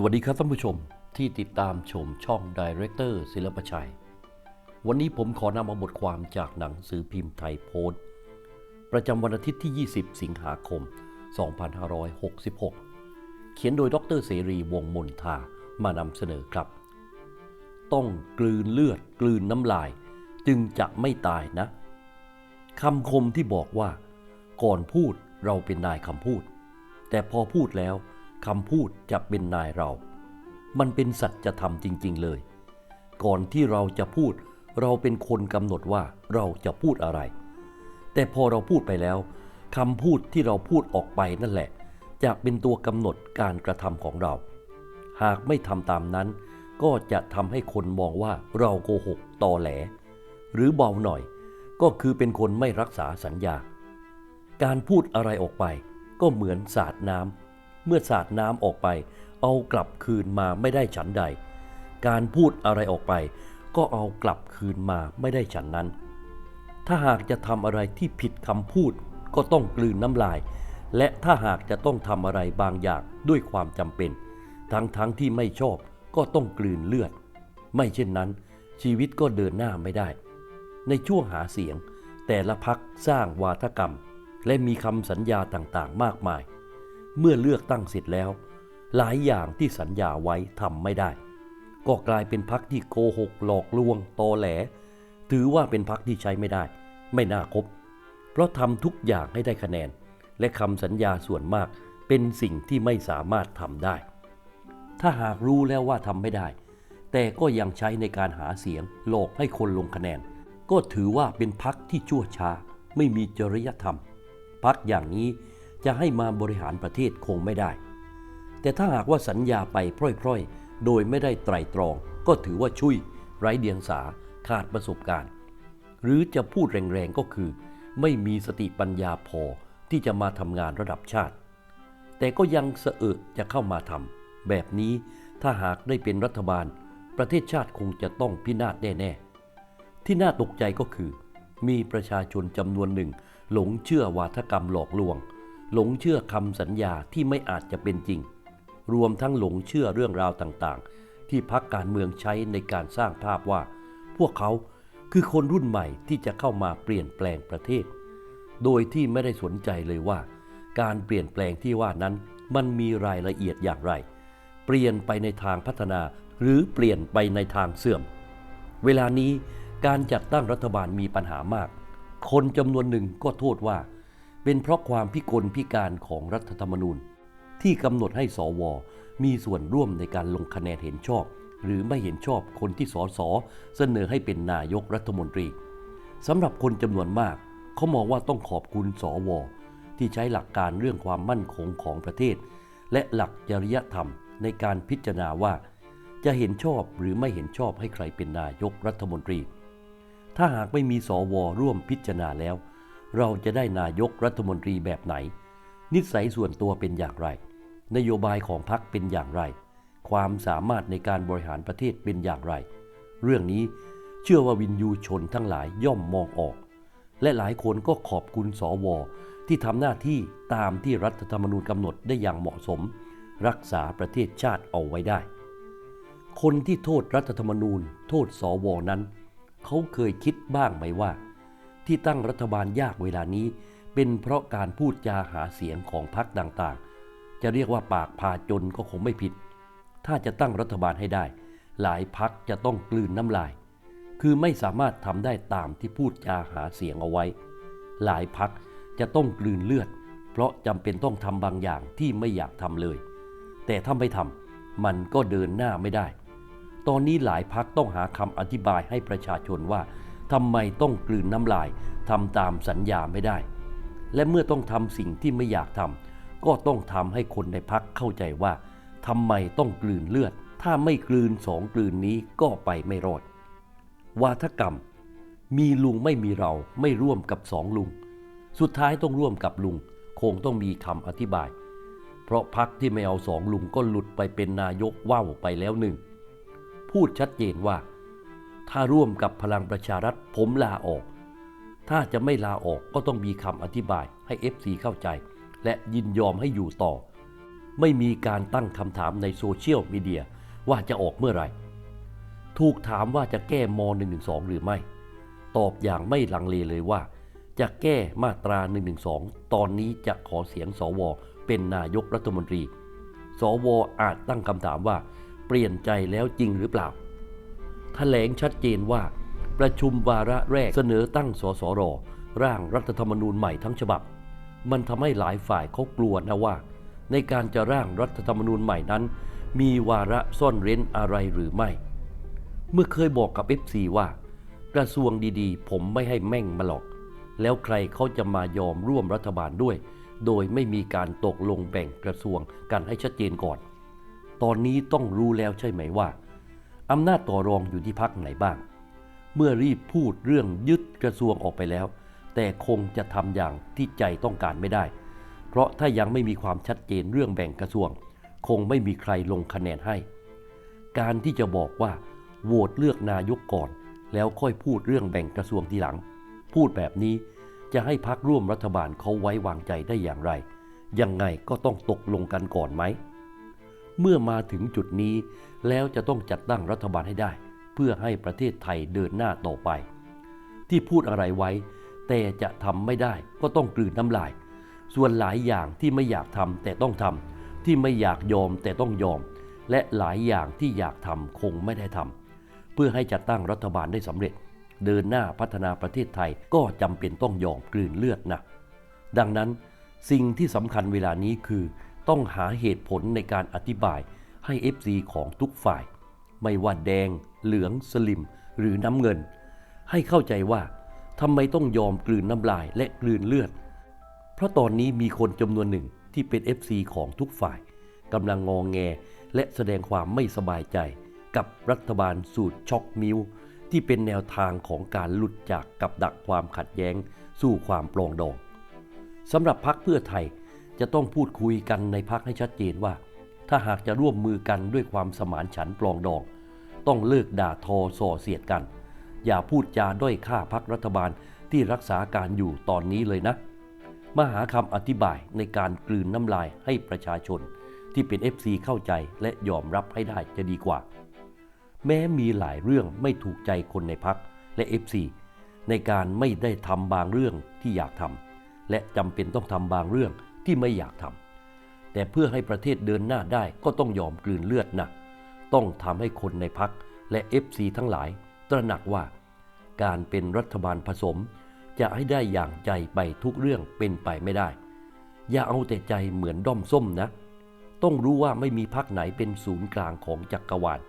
สวัสดีครับท่านผู้ชมที่ติดตามชมช่องดีเรคเตอร์ศิลปชัย วันนี้ผมขอนำเอาบทความจากหนังสือพิมพ์ไทยโพสต์ประจำวันอาทิตย์ที่ 20 สิงหาคม 2566 เขียนโดยดรเสรีวงมนทามานำเสนอครับ ต้องกลืนเลือดกลืนน้ำลาย จึงจะไม่ตายนะคำคมที่บอกว่า ก่อนพูดเราเป็นนายคำพูด แต่พอพูดแล้ว คำพูดจะเป็นนายเรา มันเป็นสัจธรรมจริง ๆ เลย ก่อนที่เราจะพูด เราเป็นคนกำหนดว่าเราจะพูดอะไร แต่พอเราพูดไปแล้วคำพูดที่เราพูดออกไปนั่นแหละ จะเป็นตัวกำหนดการกระทำของเรา หากไม่ทำตามนั้น ก็จะทำให้คนมองว่าเราโกหกตอแหล หรือเบาหน่อย ก็คือเป็นคนไม่รักษาสัญญา การพูดอะไรออกไปก็เหมือนสาดน้ำ เมื่อสาดน้ำออกไป เอากลับคืนมาไม่ได้ฉันใด การพูดอะไรออกไป ก็เอากลับคืนมาไม่ได้ฉันนั้น ถ้าหากจะทำอะไรที่ผิดคำพูดก็ต้องกลืนน้ำลาย และถ้าหากจะต้องทำอะไรบางอย่างด้วยความจำเป็น ทั้งทั้งที่ไม่ชอบก็ต้องกลืนเลือด ไม่เช่นนั้น ชีวิตก็เดินหน้าไม่ได้ ในช่วงหาเสียง แต่ละพักสร้างวาทกรรม และมีคำสัญญาต่างๆ มากมาย เมื่อเลือกตั้งเสร็จแล้ว หลายอย่างที่สัญญาไว้ทำไม่ได้ ก็กลายเป็นพักที่โกหกหลอกลวงตอแหล ถือว่าเป็นพักที่ใช้ไม่ได้ ไม่น่าคบ เพราะทำทุกอย่างให้ได้คะแนน และคำสัญญาส่วนมากเป็นสิ่งที่ไม่สามารถทำได้ ถ้าหากรู้แล้วว่าทำไม่ได้ แต่ก็ยังใช้ในการหาเสียงหลอกให้คนลงคะแนน ก็ถือว่าเป็นพักที่ชั่วช้า ไม่มีจริยธรรม พักอย่างนี้ จะให้มาบริหารประเทศคงไม่ได้ แต่ถ้าหากว่าสัญญาไปพร่อยๆ โดยไม่ได้ไตรตรอง ก็ถือว่าชุยไร้เดียงสาขาดประสบการณ์ หรือจะพูดแรงๆก็คือ ไม่มีสติปัญญาพอที่จะมาทำงานระดับชาติ แต่ก็ยังเสอะจะเข้ามาทำแบบนี้ถ้าหากได้เป็นรัฐบาล ประเทศชาติคงจะต้องพินาศแน่ๆ ที่น่าตกใจก็คือ มีประชาชนจำนวนหนึ่ง หลงเชื่อวาทกรรมหลอกลวง หลงเชื่อคำสัญญาที่ไม่อาจจะเป็นจริง รวมทั้งหลงเชื่อเรื่องราวต่างๆ ที่พักการเมืองใช้ในการสร้างภาพว่า พวกเขาคือคนรุ่นใหม่ที่จะเข้ามาเปลี่ยนแปลงประเทศ โดยที่ไม่ได้สนใจเลยว่า การเปลี่ยนแปลงที่ว่านั้น มันมีรายละเอียดอย่างไร เปลี่ยนไปในทางพัฒนาหรือเปลี่ยนไปในทางเสื่อม เวลานี้การจัดตั้งรัฐบาลมีปัญหามาก คนจำนวนหนึ่งก็โทษว่า เป็นเพราะความพิกลพิการของรัฐธรรมนูญ ที่กำหนดให้สว มีส่วนร่วมในการลงคะแนนเห็นชอบ หรือไม่เห็นชอบคนที่สสเสนอให้เป็นนายกรัฐมนตรีสำหรับคนจำนวนมาก เขามองว่าต้องขอบคุณสว ที่ใช้หลักการเรื่องความมั่นคงของประเทศ และหลักจริยธรรมในการพิจารณาว่า จะเห็นชอบหรือไม่เห็นชอบให้ใครเป็นนายกรัฐมนตรี ถ้าหากไม่มีสวร่วมพิจารณาแล้ว เราจะได้นายกรัฐมนตรีแบบไหน นิสัยส่วนตัวเป็นอย่างไร นโยบายของพรรคเป็นอย่างไร ความสามารถในการบริหารประเทศเป็นอย่างไร เรื่องนี้เชื่อว่าวินยูชนทั้งหลายย่อมมองออก และหลายคนก็ขอบคุณสวที่ทำหน้าที่ตามที่รัฐธรรมนูญกำหนดได้อย่างเหมาะสม รักษาประเทศชาติเอาไว้ได้ คนที่โทษรัฐธรรมนูญ โทษสวนั้น เขาเคยคิดบ้างไหมว่า ที่ตั้งรัฐบาลยากเวลานี้ เป็นเพราะการพูดจาหาเสียงของพรรคต่างๆ จะเรียกว่าปากพาจนก็คงไม่ผิด ถ้าจะตั้งรัฐบาลให้ได้ หลายพักจะต้องกลืนน้ำลาย คือไม่สามารถทำได้ตามที่พูดจาหาเสียงเอาไว้ หลายพักจะต้องกลืนเลือด เพราะจำเป็นต้องทำบางอย่างที่ไม่อยากทำเลย แต่ถ้าไม่ทำมันก็เดินหน้าไม่ได้ ตอนนี้หลายพักต้องหาคำอธิบายให้ประชาชนว่า ทำไมต้องกลืนน้ำลายทำตามสัญญาไม่ได้ และเมื่อต้องทำสิ่งที่ไม่อยากทำก็ต้องทำให้คนในพักเข้าใจว่าทำไมต้องกลืนเลือด ถ้าไม่กลืนสองกลืนนี้ก็ไปไม่รอด วาทกรรม มีลุงไม่มีเราไม่ร่วมกับสองลุง สุดท้ายต้องร่วมกับลุง คงต้องมีคำอธิบาย เพราะพักที่ไม่เอาสองลุงก็หลุดไปเป็นนายกว่าวไปแล้วหนึ่ง พูดชัดเจนว่า ถ้าร่วมกับพลังประชารัฐผมลาออก ถ้าจะไม่ลาออกก็ต้องมีคำอธิบายให้ FC เข้าใจ และยินยอมให้อยู่ต่อ ไม่มีการตั้งคำถามในโซเชียลมีเดียว่าจะออกเมื่อไหร่ ถูกถามว่าจะแก้ม .112 หรือไม่ ตอบอย่างไม่ลังเลเลยว่า จะแก้มาตรา 112 ตอนนี้จะขอเสียงสว เป็นนายกรัฐมนตรี สวอาจตั้งคำถามว่า เปลี่ยนใจแล้วจริงหรือเปล่า แถลงชัดเจนว่า ประชุมวาระแรกเสนอตั้งสสร ร่างรัฐธรรมนูญใหม่ทั้งฉบับ มันทำให้หลายฝ่ายเขากลัวนะว่า ในการจะร่างรัฐธรรมนูญใหม่นั้น มีวาระซ่อนเร้นอะไรหรือไม่ เมื่อเคยบอกกับ FC ว่า กระทรวงดีๆ ผมไม่ให้แม่งมาหรอก แล้วใครเขาจะมายอมร่วมรัฐบาลด้วย โดยไม่มีการตกลงแบ่งกระทรวงกันให้ชัดเจนก่อน ตอนนี้ต้องรู้แล้วใช่ไหมว่า อำนาจต่อรองอยู่ที่พักไหนบ้าง เมื่อรีบพูดเรื่องยึดกระทรวงออกไปแล้ว แต่คงจะทำอย่างที่ใจต้องการไม่ได้ เพราะถ้ายังไม่มีความชัดเจนเรื่องแบ่งกระทรวง คงไม่มีใครลงคะแนนให้ การที่จะบอกว่าโหวตเลือกนายกก่อน แล้วค่อยพูดเรื่องแบ่งกระทรวงทีหลัง พูดแบบนี้จะให้พักร่วมรัฐบาลเขาไว้วางใจได้อย่างไร ยังไงก็ต้องตกลงกันก่อนไหม เมื่อมาถึงจุดนี้ แล้วจะต้องจัดตั้งรัฐบาลให้ได้ เพื่อให้ประเทศไทยเดินหน้าต่อไป ที่พูดอะไรไว้ แต่จะทำไม่ได้ก็ต้องกลืนน้ำลาย ส่วนหลายอย่างที่ไม่อยากทำแต่ต้องทำที่ไม่อยากยอมแต่ต้องยอม และหลายอย่างที่อยากทำคงไม่ได้ทำเพื่อให้จัดตั้งรัฐบาลได้สำเร็จ เดินหน้าพัฒนาประเทศไทยก็จำเป็นต้องยอมกลืนเลือดนะดังนั้นสิ่งที่สำคัญเวลานี้คือ ต้องหาเหตุผลในการอธิบายให้ FC ของทุกฝ่าย ไม่ว่าแดง เหลือง สลิม หรือน้ำเงิน ให้เข้าใจว่าทำไมต้องยอมกลืนน้ำลายและกลืนเลือด เพราะตอนนี้มีคนจำนวนหนึ่งที่เป็น FC ของทุกฝ่ายกำลังงองแงและแสดงความไม่สบายใจ กับรัฐบาลสูตรช็อกมิวที่เป็นแนวทางของการหลุดจากกับดักความขัดแย้ง สู่ความปลองดองสำหรับพักเพื่อไทย จะต้องพูดคุยกันในพักให้ชัดเจนว่า ถ้าหากจะร่วมมือกันด้วยความสมานฉันท์ปลองดอง ต้องเลิกด่าทอส่อเสียดกัน อย่าพูดจาด้อยค่าพักรัฐบาลที่รักษาการอยู่ตอนนี้เลยนะ มาหาคำอธิบายในการกลืนน้ำลายให้ประชาชน ที่เป็น FC เข้าใจและยอมรับให้ได้จะดีกว่า แม้มีหลายเรื่องไม่ถูกใจคนในพักและ FC ในการไม่ได้ทำบางเรื่องที่อยากทำและจำเป็นต้องทำบางเรื่อง ที่ไม่อยากทำแต่เพื่อให้ประเทศเดินหน้าได้ก็ต้องยอมกลืนเลือดนะต้องทำให้คนในพักและ FC ทั้งหลาย ตระหนักว่า การเป็นรัฐบาลผสม จะให้ได้อย่างใจไปทุกเรื่องเป็นไปไม่ได้ อย่าเอาแต่ใจเหมือนด้อมส้มนะ ต้องรู้ว่าไม่มีพักไหนเป็นศูนย์กลางของจักรวาล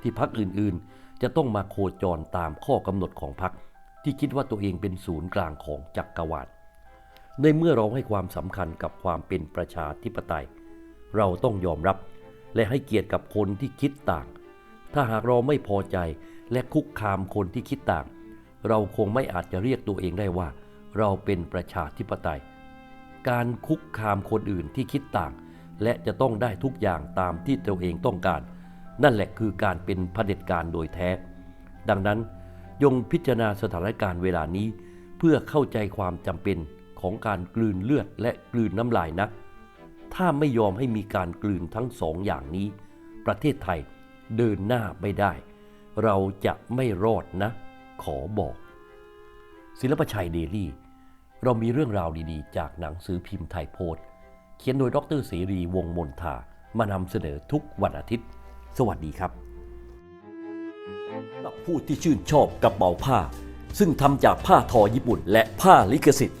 ที่พักอื่นๆ จะต้องมาโคจรตามข้อกำหนดของพักที่คิดว่าตัวเองเป็นศูนย์กลางของจักรวาล ในเมื่อเราให้ความสำคัญกับความเป็นประชาธิปไตย เราต้องยอมรับและให้เกียรติกับคนที่คิดต่าง ถ้าหากเราไม่พอใจและคุกคามคนที่คิดต่าง เราคงไม่อาจจะเรียกตัวเองได้ว่า เราเป็นประชาธิปไตย การคุกคามคนอื่นที่คิดต่าง และจะต้องได้ทุกอย่างตามที่ตัวเองต้องการ นั่นแหละคือการเป็นเผด็จการโดยแท้ ดังนั้นยงพิจารณาสถานการณ์เวลานี้ เพื่อเข้าใจความจำเป็น ของการกลืนเลือดและกลืนน้ำลายนะ ถ้าไม่ยอมให้มีการกลืนทั้งสองอย่างนี้ ประเทศไทยเดินหน้าไม่ได้ เราจะไม่รอดนะ ขอบอก ศิลปชัยเดลี่ เรามีเรื่องราวดีๆ จากหนังสือพิมพ์ไทยโพสต์เขียนโดยดรเสรีวงมนทามานำเสนอทุกวันอาทิตย์ สวัสดีครับสำหรับผู้ที่ชื่นชอบกระเป๋าผ้า ซึ่งทำจากผ้าทอญี่ปุ่นและผ้าลิขสิทธิ์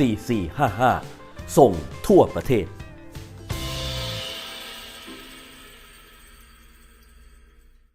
4455 ส่งทั่วประเทศ